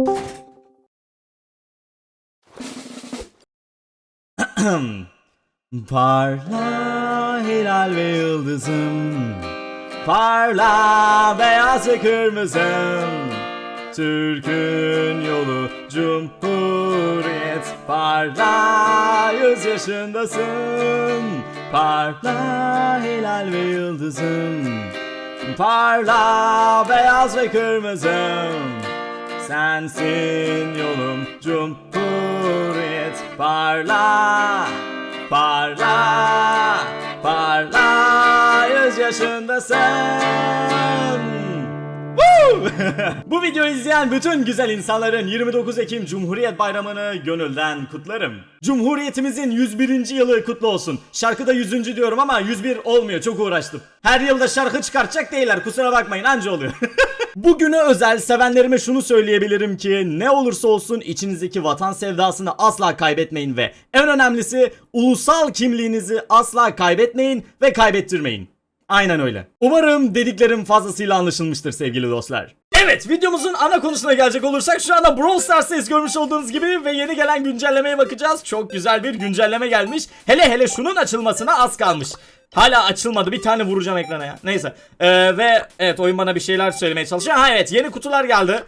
Parla hilal ve yıldızım. Parla beyaz ve kırmızım. Türk'ün yolu cumhuriyet. Parla yüz yaşındasın Parla hilal ve yıldızım. Parla beyaz ve kırmızım Sensin yolum cumhuriyet Parla Bu videoyu izleyen bütün güzel insanların 29 Ekim Cumhuriyet Bayramı'nı gönülden kutlarım. Cumhuriyetimizin 101. yılı kutlu olsun. Şarkıda 100. diyorum ama 101 olmuyor çok uğraştım. Her yılda şarkı çıkartacak değiller kusura bakmayın anca oluyor. Bugüne özel sevenlerime şunu söyleyebilirim ki ne olursa olsun içinizdeki vatan sevdasını asla kaybetmeyin ve en önemlisi ulusal kimliğinizi asla kaybetmeyin ve kaybettirmeyin. Aynen öyle. Umarım dediklerim fazlasıyla anlaşılmıştır sevgili dostlar. Evet videomuzun ana konusuna gelecek olursak şu anda Brawl Stars'tayız görmüş olduğunuz gibi ve yeni gelen güncellemeye bakacağız. Çok güzel bir güncelleme gelmiş. Hele hele şunun açılmasına az kalmış. Hala açılmadı bir tane vuracağım ekrana ya. Neyse. Ee, ve evet oyun bana bir şeyler söylemeye çalışıyor. Ha evet yeni kutular geldi.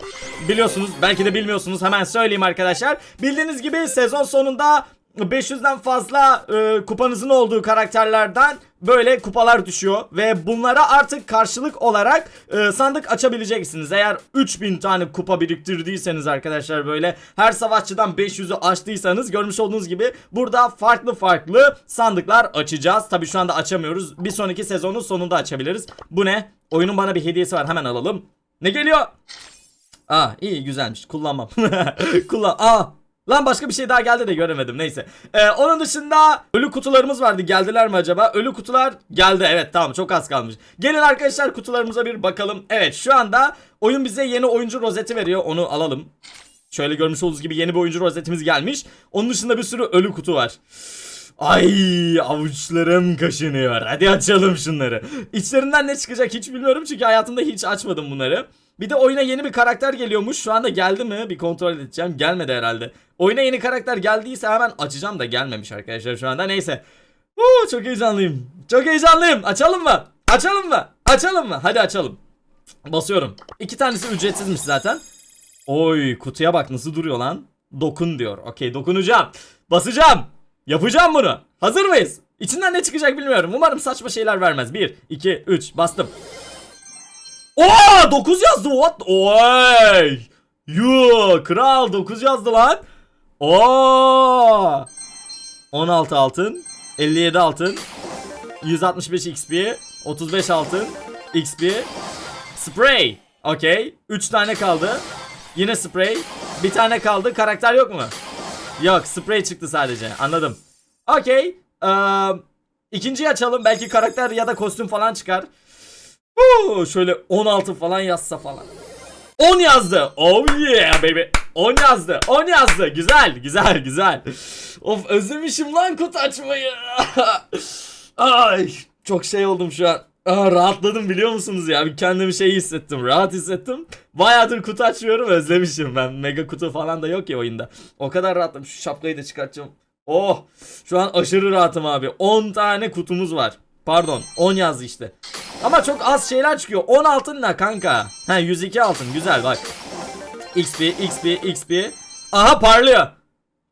Biliyorsunuz belki de bilmiyorsunuz hemen söyleyeyim arkadaşlar. Bildiğiniz gibi sezon sonunda 500'den fazla e, kupanızın olduğu karakterlerden böyle kupalar düşüyor ve bunlara artık karşılık olarak e, sandık açabileceksiniz. Eğer 3000 tane kupa biriktirdiyseniz arkadaşlar böyle her savaşçıdan 500'ü açtıysanız görmüş olduğunuz gibi burada farklı farklı sandıklar açacağız. Tabi şu anda açamıyoruz. Bir sonraki sezonun sonunda açabiliriz. Bu ne? Oyunun bana bir hediyesi var. Hemen alalım. Ne geliyor? Aa iyi güzelmiş. Kullanmam. Kullan. Aa Lan başka bir şey daha geldi de göremedim neyse. Ee, onun dışında ölü kutularımız vardı. Geldiler mi acaba? Ölü kutular geldi. Evet tamam çok az kalmış. Gelin arkadaşlar kutularımıza bir bakalım. Evet şu anda oyun bize yeni oyuncu rozeti veriyor. Onu alalım. Şöyle görmüş olduğunuz gibi yeni bir oyuncu rozetimiz gelmiş. Onun dışında bir sürü ölü kutu var. Ay avuçlarım kaşınıyor. Hadi açalım şunları. İçlerinden ne çıkacak hiç bilmiyorum çünkü hayatımda hiç açmadım bunları. Bir de oyuna yeni bir karakter geliyormuş. Şu anda geldi mi? Bir kontrol edeceğim. Gelmedi herhalde. Oyuna yeni karakter geldiyse hemen açacağım da gelmemiş arkadaşlar şu anda. Neyse. Uuu çok heyecanlıyım. Çok heyecanlıyım. Açalım mı? Açalım mı? Açalım mı? Hadi açalım. Basıyorum. İki tanesi ücretsizmiş zaten. Oy kutuya bak nasıl duruyor lan. Dokun diyor. Okey dokunacağım. Basacağım. Yapacağım bunu. Hazır mıyız? İçinden ne çıkacak bilmiyorum. Umarım saçma şeyler vermez. 1, 2, 3 bastım. Oo 9 yazdı what? Oy. Yu kral 9 yazdı lan. Oo. 16 altın, 57 altın, 165 XP, 35 altın, XP, spray. Okey. 3 tane kaldı. Yine spray. Bir tane kaldı. Karakter yok mu? Yok, spray çıktı sadece. Anladım. Okey. Ee, ikinciyi açalım. Belki karakter ya da kostüm falan çıkar. Huu, şöyle 16 falan yazsa falan. 10 yazdı. Oh yeah baby. 10 yazdı. 10 yazdı. Güzel, güzel, güzel. Of özlemişim lan kutu açmayı. Ay çok şey oldum şu an. Aa, rahatladım biliyor musunuz ya? Bir kendimi şey hissettim. Rahat hissettim. Bayağıdır kutu açmıyorum. Özlemişim ben. Mega kutu falan da yok ya oyunda. O kadar rahatım. Şu şapkayı da çıkartacağım. Oh! Şu an aşırı rahatım abi. 10 tane kutumuz var. Pardon 10 yazdı işte. Ama çok az şeyler çıkıyor. 10 altın ne kanka? Ha 102 altın güzel bak. XP XP XP. Aha parlıyor.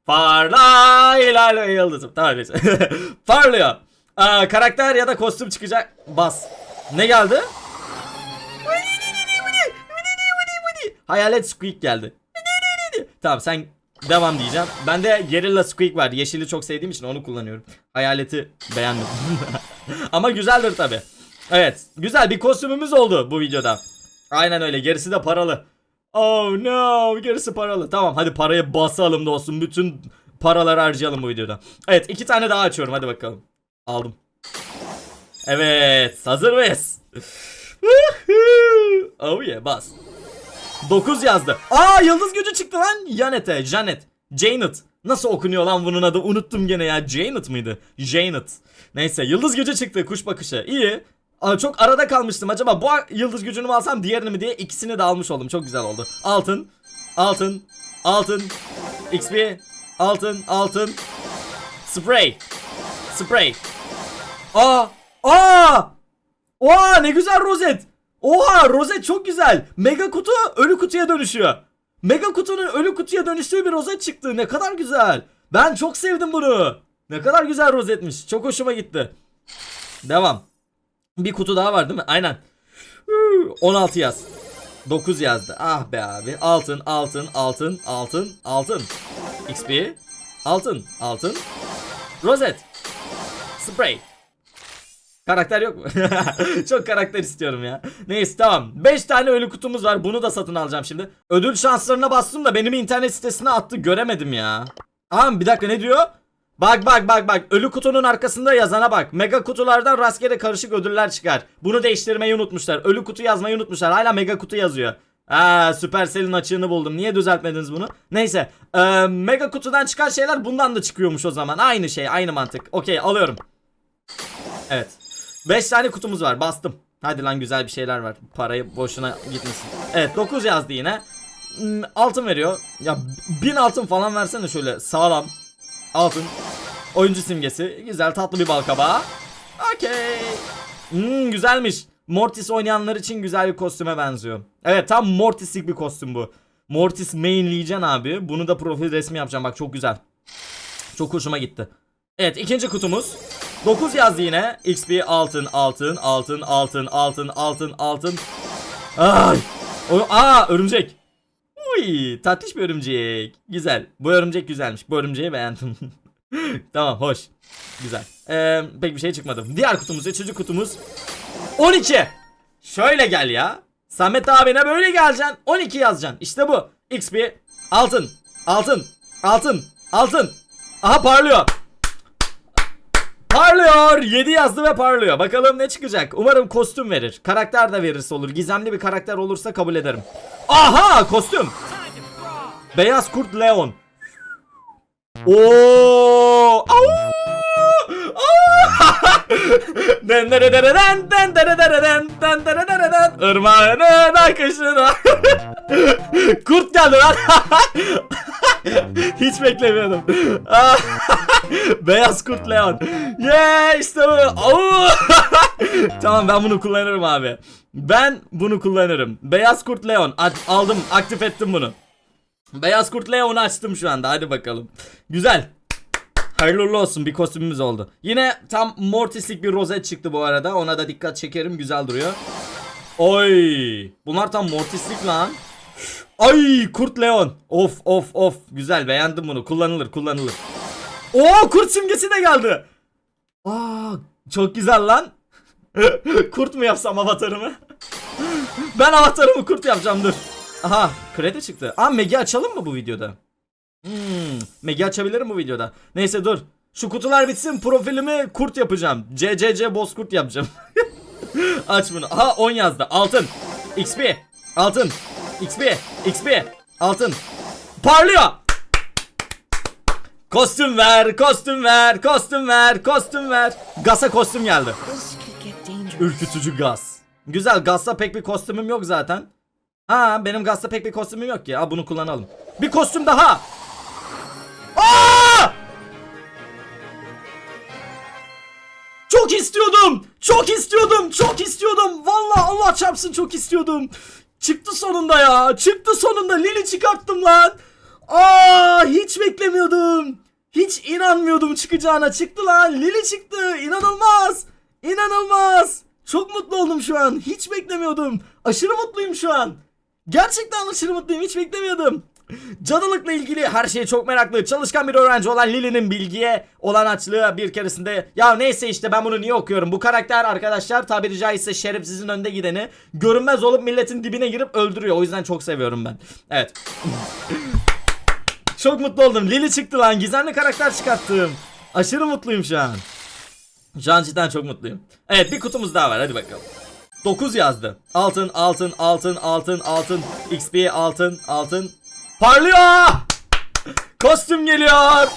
Parla ilerle yıldızım. Tamam neyse. parlıyor. Aa, karakter ya da kostüm çıkacak. Bas. Ne geldi? Hayalet Squeak geldi. Tamam sen devam diyeceğim. Bende Gerilla Squeak var. Yeşili çok sevdiğim için onu kullanıyorum. Hayaleti beğendim. Ama güzeldir tabi. Evet. Güzel bir kostümümüz oldu bu videoda. Aynen öyle. Gerisi de paralı. Oh no. Gerisi paralı. Tamam hadi parayı basalım dostum. Bütün paraları harcayalım bu videoda. Evet iki tane daha açıyorum. Hadi bakalım. Aldım. Evet. Hazır mıyız? oh yeah. Bas. 9 yazdı. Aa yıldız gücü çıktı lan. Janet'e. Janet. Janet. Nasıl okunuyor lan bunun adı? Unuttum gene ya. Janet mıydı? Janet. Neyse yıldız gücü çıktı. Kuş bakışı. İyi. Çok arada kalmıştım. Acaba bu yıldız gücünü mü alsam diğerini mi diye ikisini de almış oldum. Çok güzel oldu. Altın. altın, altın, XP, altın, altın, spray, spray. Aa, aa, oha ne güzel rozet. Oha rozet çok güzel. Mega kutu ölü kutuya dönüşüyor. Mega kutunun ölü kutuya dönüştüğü bir rozet çıktı. Ne kadar güzel. Ben çok sevdim bunu. Ne kadar güzel rozetmiş. Çok hoşuma gitti. Devam. Bir kutu daha var değil mi? Aynen. Huu, 16 yaz. 9 yazdı. Ah be abi. Altın, altın, altın, altın, altın. XP. Altın, altın. Rozet. Spray. Karakter yok mu? Çok karakter istiyorum ya. Neyse tamam. 5 tane ölü kutumuz var. Bunu da satın alacağım şimdi. Ödül şanslarına bastım da benim internet sitesine attı. Göremedim ya. Aa bir dakika ne diyor? Bak bak bak bak. Ölü kutunun arkasında yazana bak. Mega kutulardan rastgele karışık ödüller çıkar. Bunu değiştirmeyi unutmuşlar. Ölü kutu yazmayı unutmuşlar. Hala mega kutu yazıyor. Aa Supercell'in açığını buldum. Niye düzeltmediniz bunu? Neyse. Ee, mega kutudan çıkan şeyler bundan da çıkıyormuş o zaman. Aynı şey, aynı mantık. Okey alıyorum. Evet. 5 tane kutumuz var. Bastım. Hadi lan güzel bir şeyler var. Parayı boşuna gitmesin. Evet 9 yazdı yine. Hmm, Altın veriyor. Ya 1000 altın falan versene şöyle sağlam. Altın. Oyuncu simgesi. Güzel tatlı bir bal kabağı. Okey. Hmm, güzelmiş. Mortis oynayanlar için güzel bir kostüme benziyor. Evet tam Mortis'lik bir kostüm bu. Mortis mainleyeceksin abi. Bunu da profil resmi yapacağım. Bak çok güzel. Çok hoşuma gitti. Evet ikinci kutumuz. 9 yazdı yine. XP altın altın altın altın altın altın altın. Ay. O, aa örümcek. Uy tatlış bir örümcek. Güzel. Bu örümcek güzelmiş. Bu örümceği beğendim. tamam hoş. Güzel. Ee, pek bir şey çıkmadı. Diğer kutumuz, üçüncü kutumuz. 12. Şöyle gel ya. Samet abine böyle geleceksin. 12 yazacaksın. İşte bu. XP altın. Altın. Altın. Altın. Aha parlıyor. Parlıyor. 7 yazdı ve parlıyor. Bakalım ne çıkacak. Umarım kostüm verir. Karakter de verirse olur. Gizemli bir karakter olursa kabul ederim. Aha kostüm. Beyaz Kurt Leon. Oo! Irmağının akışına. Kurt geldi lan. Hiç beklemiyordum. Beyaz Kurt Leon. Yeah işte bu. Tamam ben bunu kullanırım abi. Ben bunu kullanırım. Beyaz Kurt Leon. Ad- aldım, aktif ettim bunu. Beyaz Kurt Leon'u açtım şu anda. Hadi bakalım. Güzel. Hayırlı olsun bir kostümümüz oldu. Yine tam Mortis'lik bir rozet çıktı bu arada. Ona da dikkat çekerim. Güzel duruyor. Oy! Bunlar tam Mortis'lik lan. Ay Kurt Leon. Of of of. Güzel beğendim bunu. Kullanılır kullanılır. Oo kurt simgesi de geldi. Aa çok güzel lan. kurt mu yapsam avatarımı? ben avatarımı kurt yapacağım dur. Aha kredi çıktı. Aa Meg'i açalım mı bu videoda? Hmm, Meg'i açabilirim bu videoda. Neyse dur. Şu kutular bitsin profilimi kurt yapacağım. CCC boz kurt yapacağım. Aç bunu. Aha 10 yazdı. Altın. XP. Altın. XP. XP. Altın. Parlıyor. Kostüm ver, kostüm ver, kostüm ver, kostüm ver. Gasa kostüm geldi. Ürkütücü gaz. Güzel Gaz'da pek bir kostümüm yok zaten. Ha benim Gaz'da pek bir kostümüm yok ki. Ha bunu kullanalım. Bir kostüm daha. Aa! Çok istiyordum. Çok istiyordum. Çok istiyordum. Vallahi Allah çarpsın çok istiyordum. Çıktı sonunda ya. Çıktı sonunda. Lili çıkarttım lan. Aa hiç beklemiyordum. Hiç inanmıyordum çıkacağına. Çıktı lan. Lili çıktı. İnanılmaz. İnanılmaz. Çok mutlu oldum şu an. Hiç beklemiyordum. Aşırı mutluyum şu an. Gerçekten aşırı mutluyum. Hiç beklemiyordum. Cadılıkla ilgili her şeye çok meraklı. Çalışkan bir öğrenci olan Lily'nin bilgiye olan açlığı bir keresinde ya neyse işte ben bunu niye okuyorum? Bu karakter arkadaşlar tabiri caizse şerefsizin önde gideni görünmez olup milletin dibine girip öldürüyor. O yüzden çok seviyorum ben. Evet. çok mutlu oldum. Lily çıktı lan. Gizemli karakter çıkarttım. Aşırı mutluyum şu an. Şu an cidden çok mutluyum. Evet bir kutumuz daha var hadi bakalım. 9 yazdı. Altın, altın, altın, altın, altın, XP, altın, altın. Parlıyor! Kostüm geliyor.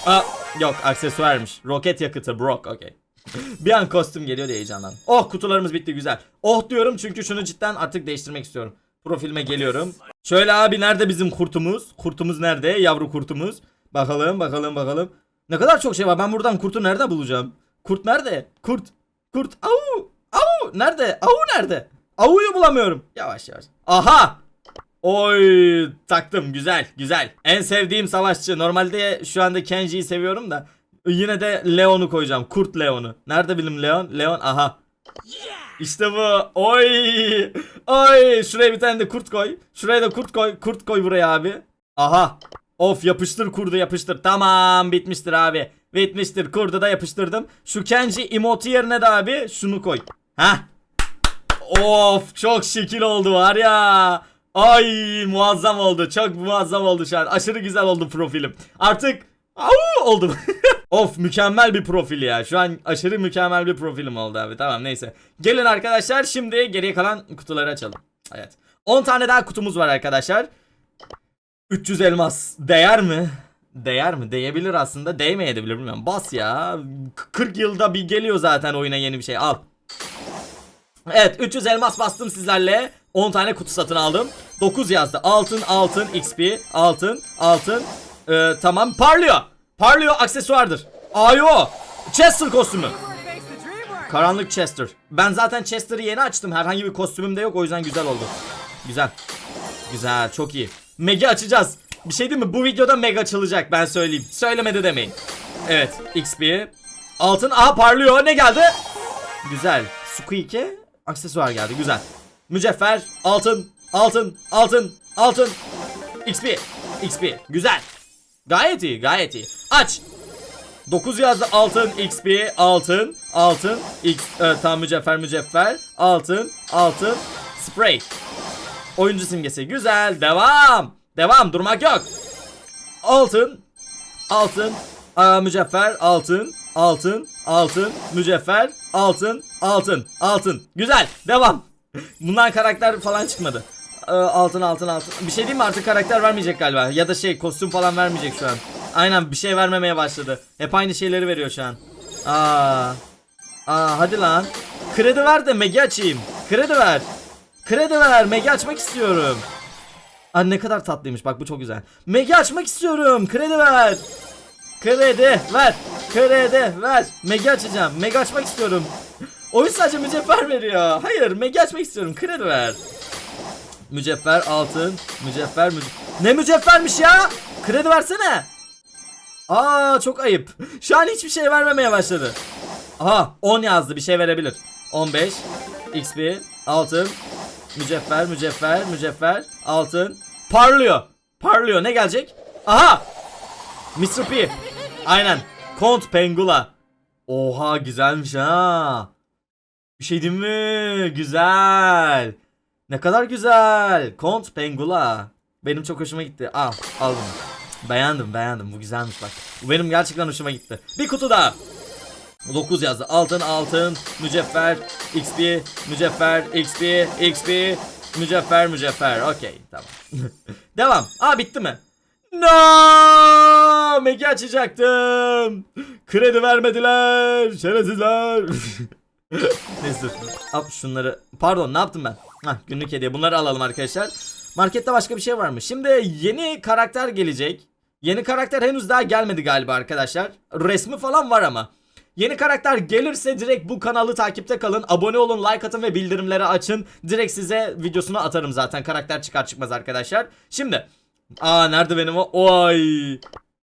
Aa, yok aksesuarmış. Roket yakıtı Brock okey. bir an kostüm geliyor diye heyecanlandım. Oh kutularımız bitti güzel. Oh diyorum çünkü şunu cidden artık değiştirmek istiyorum. Profilime geliyorum. Şöyle abi nerede bizim kurtumuz? Kurtumuz nerede? Yavru kurtumuz. Bakalım bakalım bakalım. Ne kadar çok şey var. Ben buradan kurtu nerede bulacağım? Kurt nerede? Kurt. Kurt. Au. Au. Nerede? Au nerede? Avu'yu bulamıyorum. Yavaş yavaş. Aha. Oy taktım güzel güzel. En sevdiğim savaşçı. Normalde şu anda Kenji'yi seviyorum da. Yine de Leon'u koyacağım. Kurt Leon'u. Nerede benim Leon? Leon aha. İşte bu. Oy. Oy. Şuraya bir tane de kurt koy. Şuraya da kurt koy. Kurt koy buraya abi. Aha. Of yapıştır kurdu yapıştır. Tamam bitmiştir abi. Bitmiştir. Kurdu da yapıştırdım. Şu Kenji emote yerine de abi şunu koy. Hah. Of çok şekil oldu var ya. Ay muazzam oldu. Çok muazzam oldu şu an. Aşırı güzel oldu profilim. Artık au oldum. of mükemmel bir profil ya. Şu an aşırı mükemmel bir profilim oldu abi. Tamam neyse. Gelin arkadaşlar şimdi geriye kalan kutuları açalım. Evet. 10 tane daha kutumuz var arkadaşlar. 300 elmas değer mi? Değer mi? Değebilir aslında. Değmeyebilir bilmiyorum. Bas ya. 40 yılda bir geliyor zaten oyuna yeni bir şey. Al. Evet 300 elmas bastım sizlerle. 10 tane kutu satın aldım. 9 yazdı. Altın, altın, XP, altın, altın. Ee, tamam parlıyor. Parlıyor aksesuardır. Ayo. Chester kostümü. Karanlık Chester. Ben zaten Chester'ı yeni açtım. Herhangi bir kostümüm de yok. O yüzden güzel oldu. Güzel. Güzel. Çok iyi. Mega açacağız. Bir şey değil mi? Bu videoda mega açılacak. Ben söyleyeyim. Söylemedi demeyin. Evet. XP. Altın. Aha parlıyor. Ne geldi? Güzel. Squeak'e aksesuar geldi. Güzel. Mücevher. Altın. Altın. Altın. Altın. XP. XP. Güzel. Gayet iyi. Gayet iyi. Aç. 9 yazdı altın XP altın altın X e, tam mücevher mücevher altın altın spray oyuncu simgesi güzel devam devam durmak yok altın altın aa, mücevher altın altın altın mücevher altın altın altın. Güzel devam. Bundan karakter falan çıkmadı. Ee, altın altın altın. Bir şey diyeyim mi? Artık karakter vermeyecek galiba. Ya da şey kostüm falan vermeyecek şu an. Aynen bir şey vermemeye başladı. Hep aynı şeyleri veriyor şu an. Aa. Aa hadi lan. Kredi ver de mega açayım. Kredi ver. Kredi ver mega açmak istiyorum. Aa, ne kadar tatlıymış. Bak bu çok güzel. Mega açmak istiyorum. Kredi ver Kredi ver. Kredi ver. Mega açacağım. Mega açmak istiyorum. Oyun sadece mücevher veriyor. Hayır mega açmak istiyorum. Kredi ver. Mücevher altın. Mücevher müce Ne mücevhermiş ya? Kredi versene. Aa çok ayıp. Şu an hiçbir şey vermemeye başladı. Aha 10 yazdı bir şey verebilir. 15 XP altın mücevher mücevher mücevher altın parlıyor. Parlıyor ne gelecek? Aha Mr. P. Aynen. Kont Pengula. Oha güzelmiş ha. Bir şey diyeyim mi? Güzel. Ne kadar güzel. Kont Pengula. Benim çok hoşuma gitti. Al, al. Beğendim, beğendim. Bu güzelmiş bak. Bu benim gerçekten hoşuma gitti. Bir kutu daha. 9 yazdı. Altın, altın, mücevher, XP, mücevher, XP, XP, mücevher, mücevher. Okey, tamam. Devam. Aa bitti mi? No! Megi açacaktım. Kredi vermediler. Şerefsizler. Neyse. Al şunları. Pardon ne yaptım ben? Hah günlük hediye. Bunları alalım arkadaşlar. Markette başka bir şey var mı? Şimdi yeni karakter gelecek. Yeni karakter henüz daha gelmedi galiba arkadaşlar. Resmi falan var ama. Yeni karakter gelirse direkt bu kanalı takipte kalın. Abone olun, like atın ve bildirimleri açın. Direkt size videosunu atarım zaten. Karakter çıkar çıkmaz arkadaşlar. Şimdi Aa nerede benim o? Oy.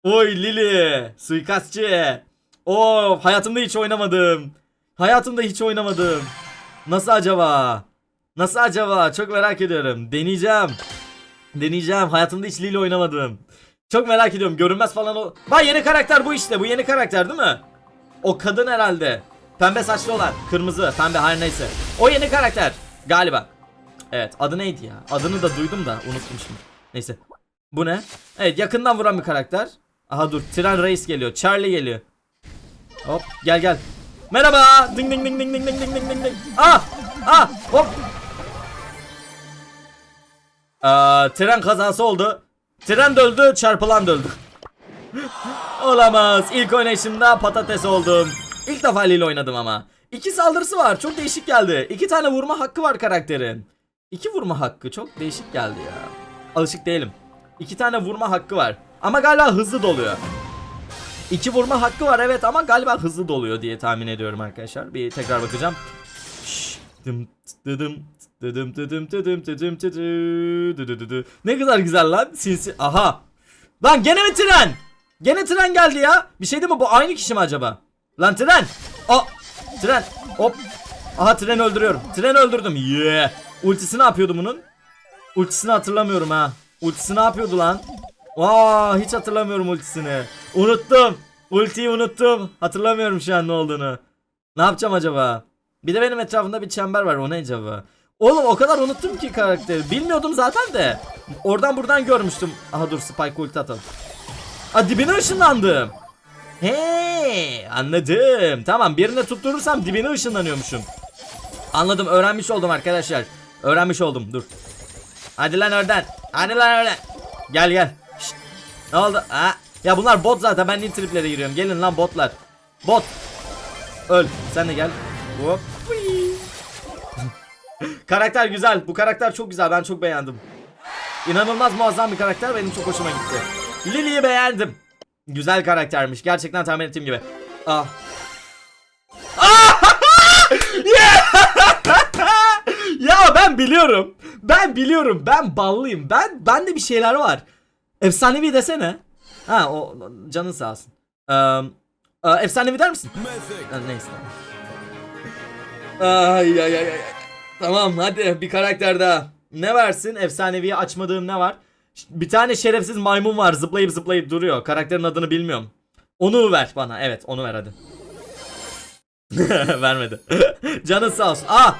Oy Lili. Suikastçı. Oo hayatımda hiç oynamadım. Hayatımda hiç oynamadım. Nasıl acaba? Nasıl acaba? Çok merak ediyorum. Deneyeceğim. Deneyeceğim. Hayatımda hiç Lili oynamadım. Çok merak ediyorum. Görünmez falan o. Bak yeni karakter bu işte. Bu yeni karakter değil mi? O kadın herhalde. Pembe saçlı olan. Kırmızı. Pembe her neyse. O yeni karakter. Galiba. Evet adı neydi ya? Adını da duydum da unuttum şimdi. Neyse. Bu ne? Evet yakından vuran bir karakter. Aha dur Tren Reis geliyor. Charlie geliyor. Hop gel gel. Merhaba. Ding ding ding ding ding ding ding ding ding. Ah! Ah! Hop. Aa, tren kazası oldu. Tren de öldü, çarpılan da öldü. Olamaz. İlk oynayışımda patates oldum. İlk defa Lil oynadım ama. İki saldırısı var. Çok değişik geldi. İki tane vurma hakkı var karakterin. İki vurma hakkı çok değişik geldi ya. Alışık değilim. İki tane vurma hakkı var. Ama galiba hızlı doluyor. İki vurma hakkı var evet ama galiba hızlı doluyor diye tahmin ediyorum arkadaşlar. Bir tekrar bakacağım. Ne kadar güzel lan. Sinsi. Aha. Lan gene mi tren? Gene tren geldi ya. Bir şey değil mi bu aynı kişi mi acaba? Lan tren. O tren. Hop. Aha treni öldürüyorum. Treni öldürdüm. Yeah. Ultisi ne yapıyordu bunun? Ultisini hatırlamıyorum ha. Ultisi ne yapıyordu lan? Aa hiç hatırlamıyorum ultisini. Unuttum. Ultiyi unuttum. Hatırlamıyorum şu an ne olduğunu. Ne yapacağım acaba? Bir de benim etrafımda bir çember var. O ne acaba? Oğlum o kadar unuttum ki karakteri. Bilmiyordum zaten de. Oradan buradan görmüştüm. Aha dur Spike ulti atalım. Aa dibine ışınlandım. He anladım. Tamam birine tutturursam dibine ışınlanıyormuşum. Anladım öğrenmiş oldum arkadaşlar. Öğrenmiş oldum dur. Hadi lan oradan. Hadi lan oradan. Gel gel. Şşt. Ne oldu? Ha? Ya bunlar bot zaten ben niye giriyorum. Gelin lan botlar. Bot. Öl. Sen de gel. Hop. Karakter güzel. Bu karakter çok güzel. Ben çok beğendim. İnanılmaz muazzam bir karakter. Benim çok hoşuma gitti. Lily'yi beğendim. Güzel karaktermiş. Gerçekten tahmin ettiğim gibi. Ah. ya ben biliyorum. Ben biliyorum. Ben ballıyım. Ben bende bir şeyler var. Efsanevi desene. Ha o canın sağ olsun. Ee, efsanevi der misin? Ha, neyse. Ay ay ay. Tamam hadi bir karakter daha. Ne versin? Efsaneviyi açmadığım ne var? Bir tane şerefsiz maymun var zıplayıp zıplayıp duruyor. Karakterin adını bilmiyorum. Onu ver bana. Evet onu ver hadi. Vermedi. Canın sağ olsun. Aa!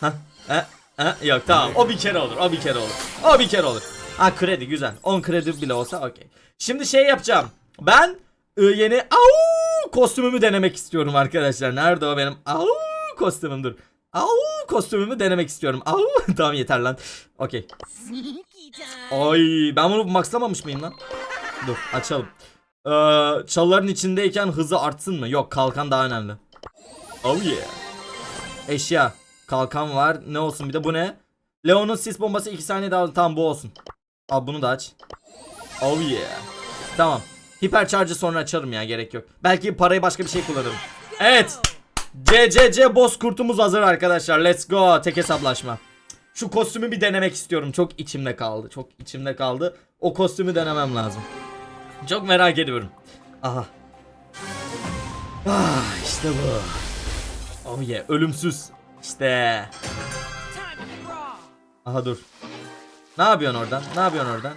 Ha, ha, ha, yok tamam. O bir kere olur. O bir kere olur. O bir kere olur. Ha kredi güzel. 10 kredi bile olsa okey. Şimdi şey yapacağım. Ben e, yeni au kostümümü denemek istiyorum arkadaşlar. Nerede o benim au kostümüm dur. Au kostümümü denemek istiyorum. Au tamam yeter lan. Okey. Ay ben bunu maxlamamış mıyım lan? Dur açalım. Ee, çalıların içindeyken hızı artsın mı? Yok kalkan daha önemli. Oh yeah. Eşya. Kalkan var. Ne olsun bir de bu ne? Leon'un sis bombası 2 saniye daha tamam bu olsun. Al bunu da aç. Oh yeah. Tamam. Hiper charge'ı sonra açarım ya gerek yok. Belki parayı başka bir şey kullanırım. Evet. CCC boss kurtumuz hazır arkadaşlar. Let's go. Tek hesaplaşma. Şu kostümü bir denemek istiyorum. Çok içimde kaldı. Çok içimde kaldı. O kostümü denemem lazım. Çok merak ediyorum. Aha. Ah işte bu. Oh yeah ölümsüz. İşte. Aha dur. Ne yapıyorsun oradan? Ne yapıyorsun oradan?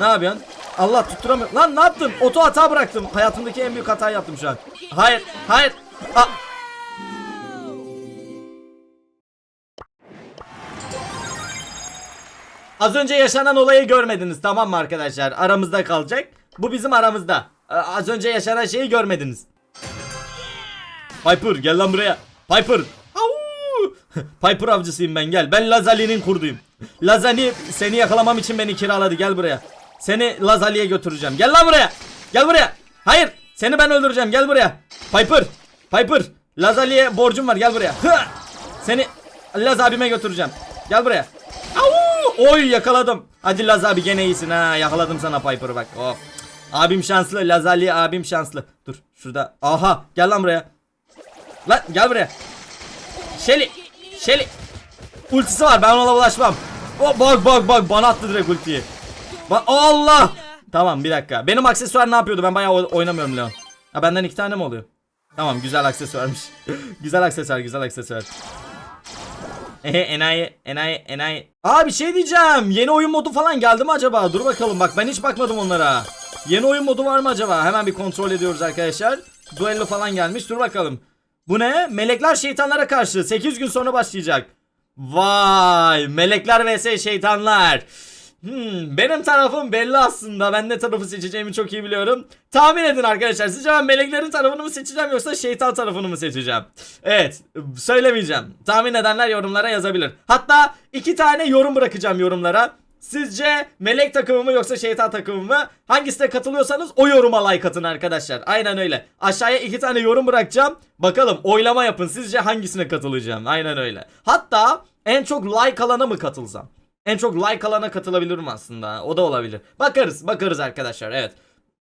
Ne yapıyorsun? Allah tutturamıyorum. Lan ne yaptım? Oto hata bıraktım. Hayatımdaki en büyük hatayı yaptım şu an. Hayır, hayır. Aa. Az önce yaşanan olayı görmediniz tamam mı arkadaşlar? Aramızda kalacak. Bu bizim aramızda. Az önce yaşanan şeyi görmediniz. Piper gel lan buraya. Piper. Piper avcısıyım ben gel. Ben Lazali'nin kurduyum. Lazali seni yakalamam için beni kiraladı gel buraya. Seni Lazali'ye götüreceğim. Gel lan buraya. Gel buraya. Hayır. Seni ben öldüreceğim. Gel buraya. Piper. Piper. Lazali'ye borcum var. Gel buraya. Hı! Seni Laz abime götüreceğim. Gel buraya. Au! Oy yakaladım. Hadi Laz abi gene iyisin ha. Yakaladım sana Piper'ı bak. Of. Abim şanslı. Lazali abim şanslı. Dur şurada. Aha gel lan buraya. Lan gel buraya. Şeli. Şeli. Ultisi var ben ona bulaşmam. Oh, bak bak bak bana attı direkt ultiyi. Bak Allah. Tamam bir dakika. Benim aksesuar ne yapıyordu? Ben bayağı oy- oynamıyorum Leon. Ha benden iki tane mi oluyor? Tamam güzel aksesuarmış. güzel aksesuar güzel aksesuar. Ehe enayi enayi enayi. Aa bir şey diyeceğim. Yeni oyun modu falan geldi mi acaba? Dur bakalım bak ben hiç bakmadım onlara. Yeni oyun modu var mı acaba? Hemen bir kontrol ediyoruz arkadaşlar. Duello falan gelmiş. Dur bakalım. Bu ne? Melekler şeytanlara karşı 8 gün sonra başlayacak. Vay! Melekler vs şeytanlar. Hmm, benim tarafım belli aslında. Ben ne tarafı seçeceğimi çok iyi biliyorum. Tahmin edin arkadaşlar. Sizce ben meleklerin tarafını mı seçeceğim yoksa şeytan tarafını mı seçeceğim? Evet. Söylemeyeceğim. Tahmin edenler yorumlara yazabilir. Hatta iki tane yorum bırakacağım yorumlara. Sizce melek takımı mı yoksa şeytan takımı mı? Hangisine katılıyorsanız o yoruma like atın arkadaşlar. Aynen öyle. Aşağıya iki tane yorum bırakacağım. Bakalım oylama yapın. Sizce hangisine katılacağım? Aynen öyle. Hatta en çok like alana mı katılsam? En çok like alana katılabilirim aslında. O da olabilir. Bakarız. Bakarız arkadaşlar. Evet.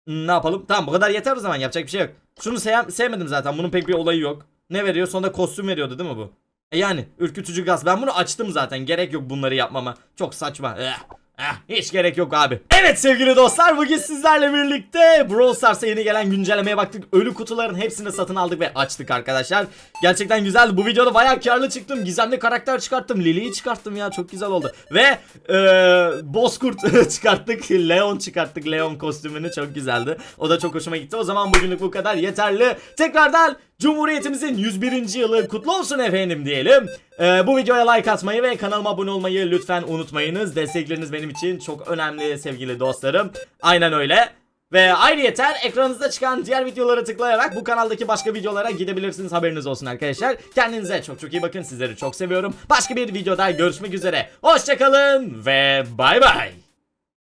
Ne yapalım? Tamam bu kadar yeter o zaman. Yapacak bir şey yok. Şunu sev- sevmedim zaten. Bunun pek bir olayı yok. Ne veriyor? Sonunda kostüm veriyordu değil mi bu? E yani ürkütücü gaz. Ben bunu açtım zaten. Gerek yok bunları yapmama. Çok saçma. Eh, eh, hiç gerek yok abi. Evet sevgili dostlar bugün sizlerle birlikte Brawl Stars'a yeni gelen güncellemeye baktık. Ölü kutuların hepsini satın aldık ve açtık arkadaşlar. Gerçekten güzeldi. Bu videoda bayağı karlı çıktım. Gizemli karakter çıkarttım. Lily'yi çıkarttım ya. Çok güzel oldu. Ve eee Bozkurt çıkarttık. Leon çıkarttık. Leon kostümünü çok güzeldi. O da çok hoşuma gitti. O zaman bugünlük bu kadar yeterli. Tekrardan Cumhuriyetimizin 101. yılı kutlu olsun efendim diyelim. Ee, bu videoya like atmayı ve kanalıma abone olmayı lütfen unutmayınız. Destekleriniz benim için çok önemli sevgili dostlarım. Aynen öyle. Ve ayrıyeten ekranınızda çıkan diğer videoları tıklayarak bu kanaldaki başka videolara gidebilirsiniz haberiniz olsun arkadaşlar. Kendinize çok çok iyi bakın sizleri çok seviyorum. Başka bir videoda görüşmek üzere. Hoşçakalın ve bay bay.